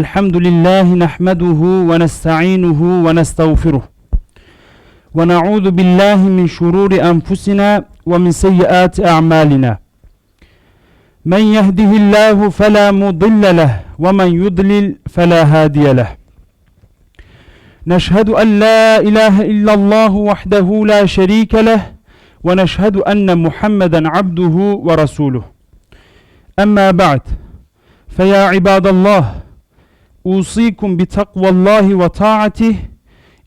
الحمد لله نحمده ونستعينه ونستغفره ونعوذ بالله من شرور أنفسنا ومن سيئات أعمالنا. من يهده الله فلا مضل له ومن يضلل فلا هادي له. نشهد أن لا إله إلا الله وحده لا شريك له ونشهد أن محمدا عبده ورسوله. أما بعد فيا عباد الله أوصيكم بتقوى الله وطاعته.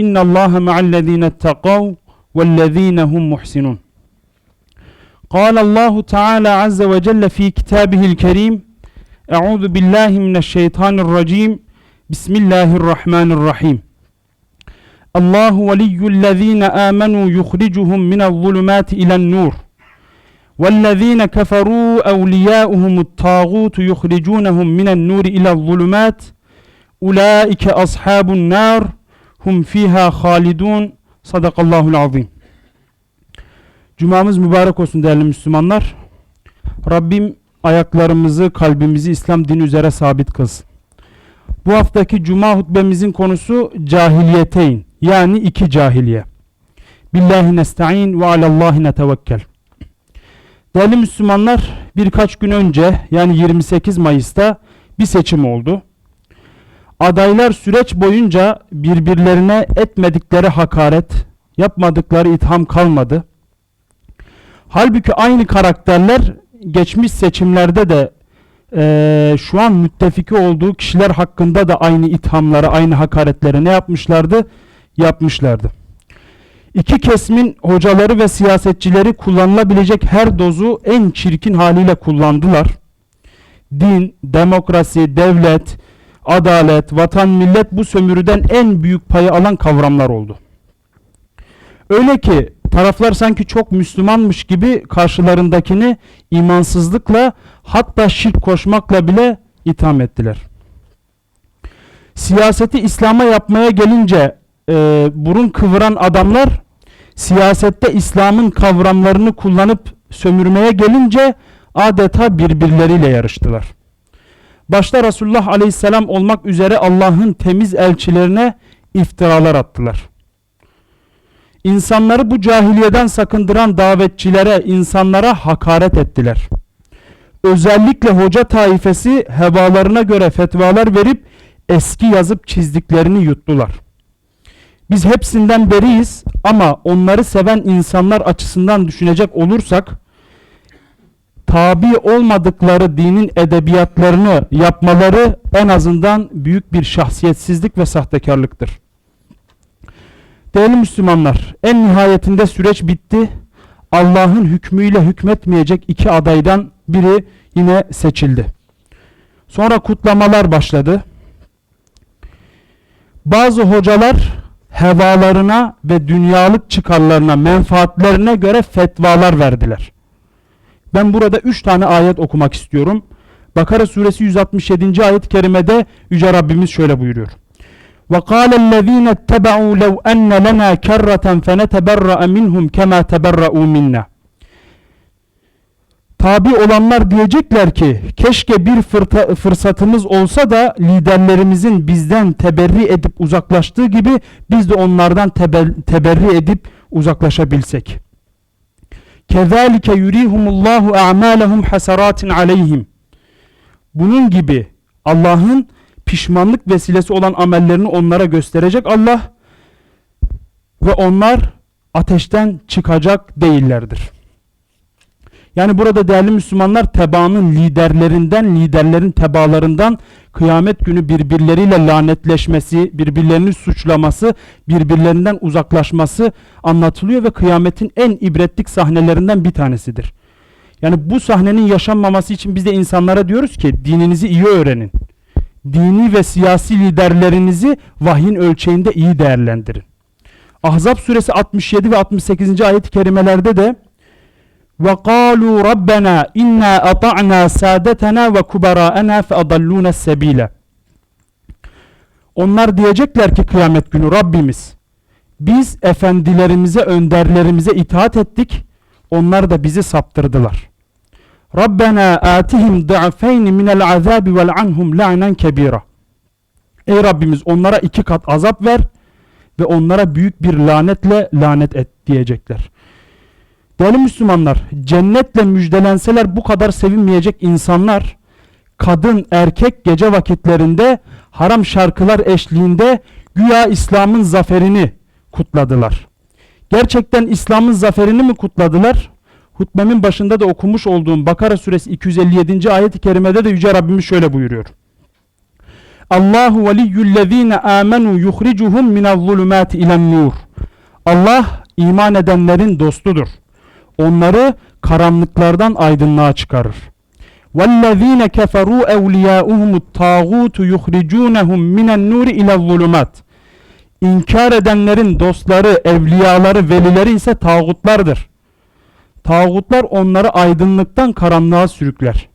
إن الله مع الذين اتقوا والذين هم محسنون. قال الله تعالى عز وجل في كتابه الكريم أعوذ بالله من الشيطان الرجيم. بسم الله الرحمن الرحيم. الله ولي الذين آمنوا يخرجهم من الظلمات إلى النور. والذين كفروا أولياؤهم الطاغوت يخرجونهم من النور إلى الظلمات. Ulaike ashabun nar hum fiha halidun. Sadakallahul azim. Cumamız mübarek olsun değerli Müslümanlar. Rabbim ayaklarımızı, kalbimizi İslam dini üzere sabit kılsın. Bu haftaki cuma hutbemizin konusu cahiliyeteyn. Yani iki cahiliye. Billahi nesta'in ve alallahi netevekkel. Değerli Müslümanlar birkaç gün önce yani 28 Mayıs'ta bir seçim oldu. Adaylar süreç boyunca birbirlerine etmedikleri hakaret, yapmadıkları itham kalmadı. Halbuki aynı karakterler geçmiş seçimlerde de eee, şu an müttefiki olduğu kişiler hakkında da aynı ithamları, aynı hakaretleri ne yapmışlardı? Yapmışlardı. İki kesmin hocaları ve siyasetçileri kullanılabilecek her dozu en çirkin haliyle kullandılar. Din, demokrasi, devlet, adalet, vatan, millet bu sömürüden en büyük payı alan kavramlar oldu. Öyle ki taraflar sanki çok Müslümanmış gibi karşılarındakini imansızlıkla hatta şirk koşmakla bile itham ettiler. Siyaseti İslam'a yapmaya gelince e, burun kıvıran adamlar siyasette İslam'ın kavramlarını kullanıp sömürmeye gelince adeta birbirleriyle yarıştılar. Başta Resulullah Aleyhisselam olmak üzere Allah'ın temiz elçilerine iftiralar attılar. İnsanları bu cahiliyeden sakındıran davetçilere, insanlara hakaret ettiler. Özellikle hoca taifesi hevalarına göre fetvalar verip eski yazıp çizdiklerini yuttular. Biz hepsinden beriyiz ama onları seven insanlar açısından düşünecek olursak tabi olmadıkları dinin edebiyatlarını yapmaları en azından büyük bir şahsiyetsizlik ve sahtekarlıktır. Değerli Müslümanlar, en nihayetinde süreç bitti. Allah'ın hükmüyle hükmetmeyecek iki adaydan biri yine seçildi. Sonra kutlamalar başladı. Bazı hocalar hevalarına ve dünyalık çıkarlarına, menfaatlerine göre fetvalar verdiler. Ben burada 3 tane ayet okumak istiyorum. Bakara suresi 167. ayet-i kerimede Yüce Rabbimiz şöyle buyuruyor. وَقَالَ الَّذ۪ينَ اتَّبَعُوا لَوْ أَنَّ لَنَا كَرَّةً فَنَتَبَرَّأَ مِنْهُمْ كَمَا تَبَرَّؤُوا مِنَّا Tabi olanlar diyecekler ki keşke bir fırta- fırsatımız olsa da liderlerimizin bizden teberri edip uzaklaştığı gibi biz de onlardan tebe- teberri edip uzaklaşabilsek. Kezalike yurihumullahu a'malahum hasaratin aleyhim. Bunun gibi Allah'ın pişmanlık vesilesi olan amellerini onlara gösterecek Allah ve onlar ateşten çıkacak değillerdir. Yani burada değerli Müslümanlar tebaanın liderlerinden, liderlerin tebalarından kıyamet günü birbirleriyle lanetleşmesi, birbirlerini suçlaması, birbirlerinden uzaklaşması anlatılıyor ve kıyametin en ibretlik sahnelerinden bir tanesidir. Yani bu sahnenin yaşanmaması için biz de insanlara diyoruz ki dininizi iyi öğrenin. Dini ve siyasi liderlerinizi vahyin ölçeğinde iyi değerlendirin. Ahzab suresi 67 ve 68. ayet-i kerimelerde de ve kalu rabbena inna ata'na sadetena ve kubara'ena fe adalluna sebile. Onlar diyecekler ki kıyamet günü Rabbimiz biz efendilerimize, önderlerimize itaat ettik. Onlar da bizi saptırdılar. Rabbena atihim du'afayn min el-azabi vel anhum la'nen kebira. Ey Rabbimiz onlara iki kat azap ver ve onlara büyük bir lanetle lanet et diyecekler. Değerli Müslümanlar, cennetle müjdelenseler bu kadar sevinmeyecek insanlar, kadın, erkek gece vakitlerinde haram şarkılar eşliğinde güya İslam'ın zaferini kutladılar. Gerçekten İslam'ın zaferini mi kutladılar? Hutbemin başında da okumuş olduğum Bakara suresi 257. ayet-i kerimede de Yüce Rabbimiz şöyle buyuruyor. Allahu veliyyüllezine amenu yuhricuhum minel-zulümati ilen-nur. Allah iman edenlerin dostudur Onları karanlıklardan aydınlığa çıkarır. وَالَّذ۪ينَ كَفَرُوا اَوْلِيَاؤُهُمُ الطَّاغُوتُ يُخْرِجُونَهُمْ مِنَ النُّورِ اِلَى الظُّلُمَاتِ İnkar edenlerin dostları, evliyaları, velileri ise tağutlardır. Tağutlar onları aydınlıktan karanlığa sürükler.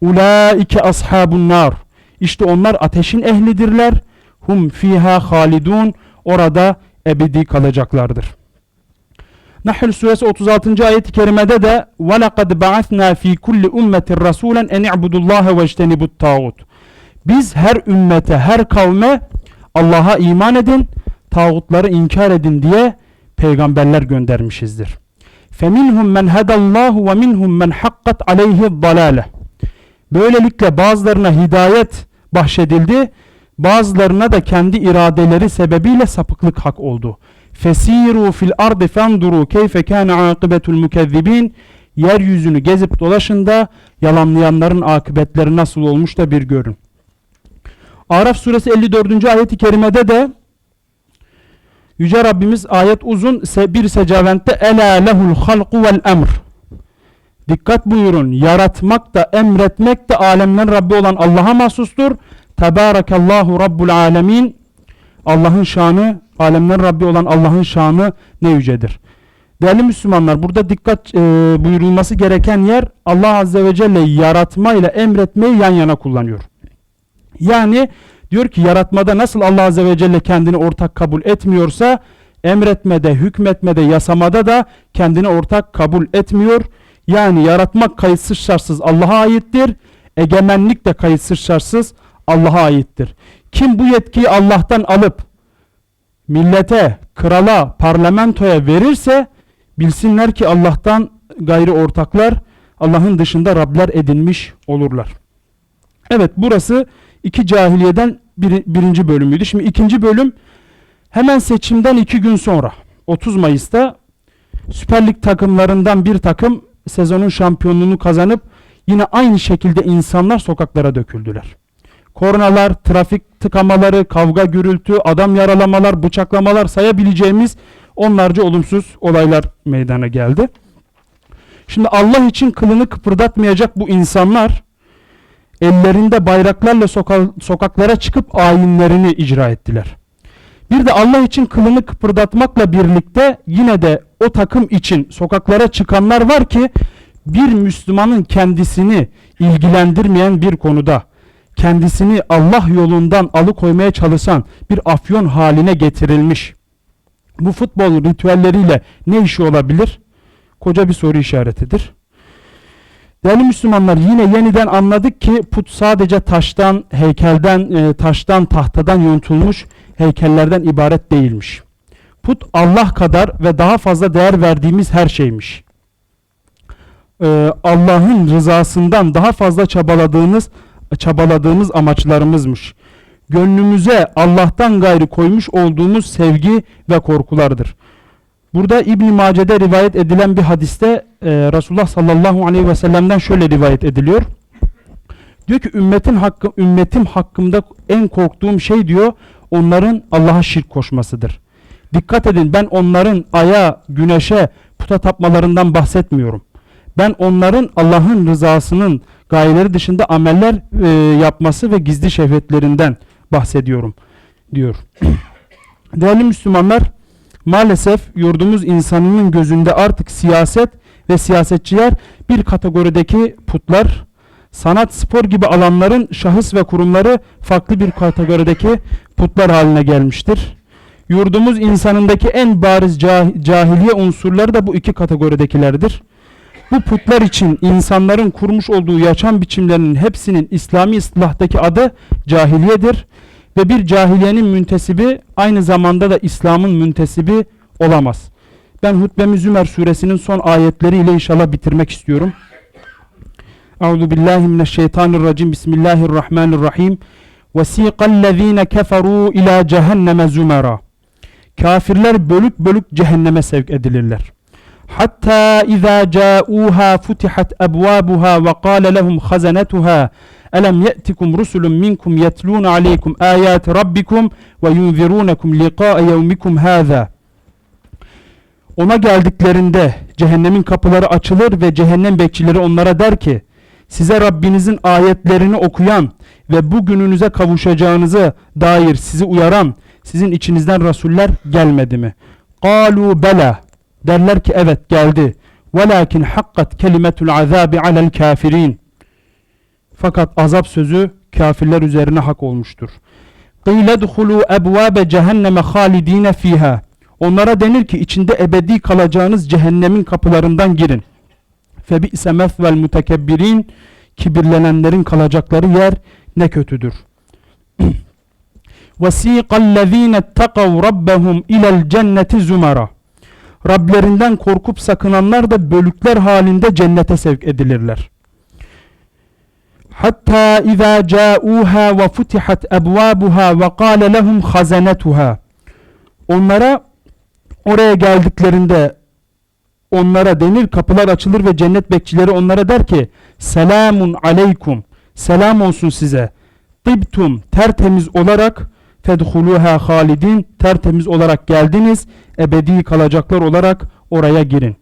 Ulaike ashabun nar. İşte onlar ateşin ehlidirler. Hum fiha halidun. Orada ebedi kalacaklardır. Nahl suresi 36. ayet-i kerimede de وَلَقَدْ بَعَثْنَا ف۪ي كُلِّ اُمَّةٍ رَسُولًا اَنْ اِعْبُدُ اللّٰهَ وَاجْتَنِبُ الطَّاغُوتِ Biz her ümmete, her kavme Allah'a iman edin, tağutları inkar edin diye peygamberler göndermişizdir. فَمِنْهُمْ مَنْ هَدَى اللّٰهُ وَمِنْهُمْ مَنْ حَقَّتْ عَلَيْهِ الضَّلَالَةِ Böylelikle bazılarına hidayet bahşedildi, bazılarına da kendi iradeleri sebebiyle sapıklık hak oldu. Fesiru fil ardı fenduru keyfe kana akibetul mukezzibin. Yeryüzünü gezip dolaşın da yalanlayanların akıbetleri nasıl olmuş da bir görün. Araf suresi 54. ayet-i kerimede de Yüce Rabbimiz ayet uzun bir secaventte ela lehul halku vel emr. Dikkat buyurun. Yaratmak da emretmek de alemlerin Rabbi olan Allah'a mahsustur. Tebarakallahu Rabbul alemin. Allah'ın şanı, alemlerin Rabbi olan Allah'ın şanı ne yücedir. Değerli Müslümanlar burada dikkat e, buyurulması gereken yer Allah Azze ve Celle yaratma ile emretmeyi yan yana kullanıyor. Yani diyor ki yaratmada nasıl Allah Azze ve Celle kendini ortak kabul etmiyorsa emretmede, hükmetmede, yasamada da kendini ortak kabul etmiyor. Yani yaratmak kayıtsız şartsız Allah'a aittir. Egemenlik de kayıtsız şartsız Allah'a aittir. Kim bu yetkiyi Allah'tan alıp millete, krala, parlamentoya verirse bilsinler ki Allah'tan gayri ortaklar Allah'ın dışında Rabler edinmiş olurlar. Evet burası iki cahiliyeden biri- birinci bölümüydü. Şimdi ikinci bölüm hemen seçimden iki gün sonra 30 Mayıs'ta Süper Lig takımlarından bir takım sezonun şampiyonluğunu kazanıp yine aynı şekilde insanlar sokaklara döküldüler. Kornalar, trafik tıkamaları, kavga gürültü, adam yaralamalar, bıçaklamalar sayabileceğimiz onlarca olumsuz olaylar meydana geldi. Şimdi Allah için kılını kıpırdatmayacak bu insanlar ellerinde bayraklarla soka- sokaklara çıkıp ayinlerini icra ettiler. Bir de Allah için kılını kıpırdatmakla birlikte yine de o takım için sokaklara çıkanlar var ki bir Müslümanın kendisini ilgilendirmeyen bir konuda kendisini Allah yolundan alıkoymaya çalışan bir afyon haline getirilmiş. Bu futbol ritüelleriyle ne işi olabilir? Koca bir soru işaretidir. Değerli Müslümanlar yine yeniden anladık ki put sadece taştan, heykelden, e, taştan, tahtadan yontulmuş heykellerden ibaret değilmiş. Put Allah kadar ve daha fazla değer verdiğimiz her şeymiş. Ee, Allah'ın rızasından daha fazla çabaladığımız çabaladığımız amaçlarımızmış. Gönlümüze Allah'tan gayrı koymuş olduğumuz sevgi ve korkulardır. Burada İbn Mace'de rivayet edilen bir hadiste e, Resulullah sallallahu aleyhi ve sellem'den şöyle rivayet ediliyor. Diyor ki ümmetin hakkı, ümmetim hakkımda en korktuğum şey diyor onların Allah'a şirk koşmasıdır. Dikkat edin ben onların aya, güneşe, puta tapmalarından bahsetmiyorum. Ben onların Allah'ın rızasının gayeleri dışında ameller e, yapması ve gizli şehvetlerinden bahsediyorum diyor. Değerli Müslümanlar Maalesef yurdumuz insanının gözünde artık siyaset ve siyasetçiler bir kategorideki putlar, sanat, spor gibi alanların şahıs ve kurumları farklı bir kategorideki putlar haline gelmiştir. Yurdumuz insanındaki en bariz cah- cahiliye unsurları da bu iki kategoridekilerdir. Bu putlar için insanların kurmuş olduğu yaşam biçimlerinin hepsinin İslami ıslahtaki adı cahiliyedir ve bir cahiliyenin müntesibi aynı zamanda da İslam'ın müntesibi olamaz. Ben hutbemi Zümer suresinin son ayetleriyle inşallah bitirmek istiyorum. Euzu billahi mineşşeytanirracim. Bismillahirrahmanirrahim. Vesiqallezine keferu ila cehenneme zümera. Kafirler bölük bölük cehenneme sevk edilirler. Hatta izâ câûhâ futihat ebvâbuhâ ve kâle lehum hazanetuhâ elem ye'tikum rusulun minkum yetlûne aleykum âyâti rabbikum ve yunzirûnekum liqâe yevmikum hâzâ. Ona geldiklerinde cehennemin kapıları açılır ve cehennem bekçileri onlara der ki size Rabbinizin ayetlerini okuyan ve bu gününüze kavuşacağınızı dair sizi uyaran sizin içinizden rasuller gelmedi mi? Kalu bela derler ki evet geldi. Velakin hakkat kelimetul azabi alel kafirin. Fakat azap sözü kafirler üzerine hak olmuştur. Qîle duhulu ebvâbe cehenneme halidîne fîhâ. Onlara denir ki içinde ebedi kalacağınız cehennemin kapılarından girin. Febi'se methvel mutekebbirin. Kibirlenenlerin kalacakları yer ne kötüdür. وَس۪يقَ الَّذ۪ينَ اتَّقَوْ رَبَّهُمْ اِلَى الْجَنَّةِ زُمَرًا Rablerinden korkup sakınanlar da bölükler halinde cennete sevk edilirler. Hatta izâ câûhâ ve futihat ebvâbuhâ ve kâle lehum hazanetuhâ. Onlara oraya geldiklerinde onlara denir kapılar açılır ve cennet bekçileri onlara der ki selamun aleykum selam olsun size tıbtum tertemiz olarak fedhuluha halidin tertemiz olarak geldiniz ebedi kalacaklar olarak oraya girin.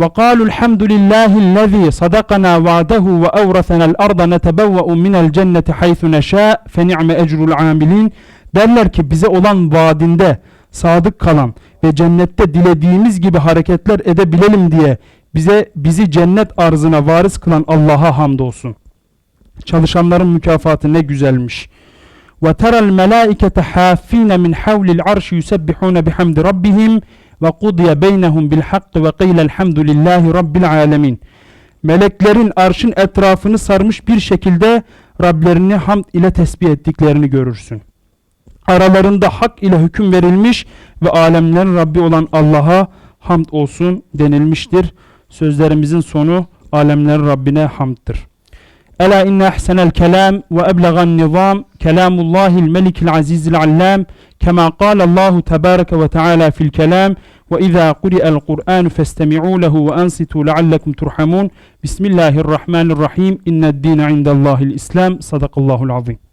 Ve kalul hamdulillahillezî sadakana va'dehu ve evrasenel arda netebevve'u minel cenneti haythu neşâ fe ni'me ecrul amilin derler ki bize olan vaadinde sadık kalan ve cennette dilediğimiz gibi hareketler edebilelim diye bize bizi cennet arzına varis kılan Allah'a hamdolsun. Çalışanların mükafatı ne güzelmiş.'' Hafine min havlil arş yusebbihune bihamdi rabbihim ve kudiye beynehum bil hakkı ve qîle elhamdülillahi rabbil alemin. Meleklerin arşın etrafını sarmış bir şekilde Rablerini hamd ile tesbih ettiklerini görürsün. Aralarında hak ile hüküm verilmiş ve alemlerin Rabbi olan Allah'a hamd olsun denilmiştir. Sözlerimizin sonu alemlerin Rabbine ألا إن أحسن الكلام وأبلغ النظام كلام الله الملك العزيز العلام كما قال الله تبارك وتعالى في الكلام وإذا قرئ القرآن فاستمعوا له وأنصتوا لعلكم ترحمون. بسم الله الرحمن الرحيم. إن الدين عند الله الإسلام. صدق الله العظيم.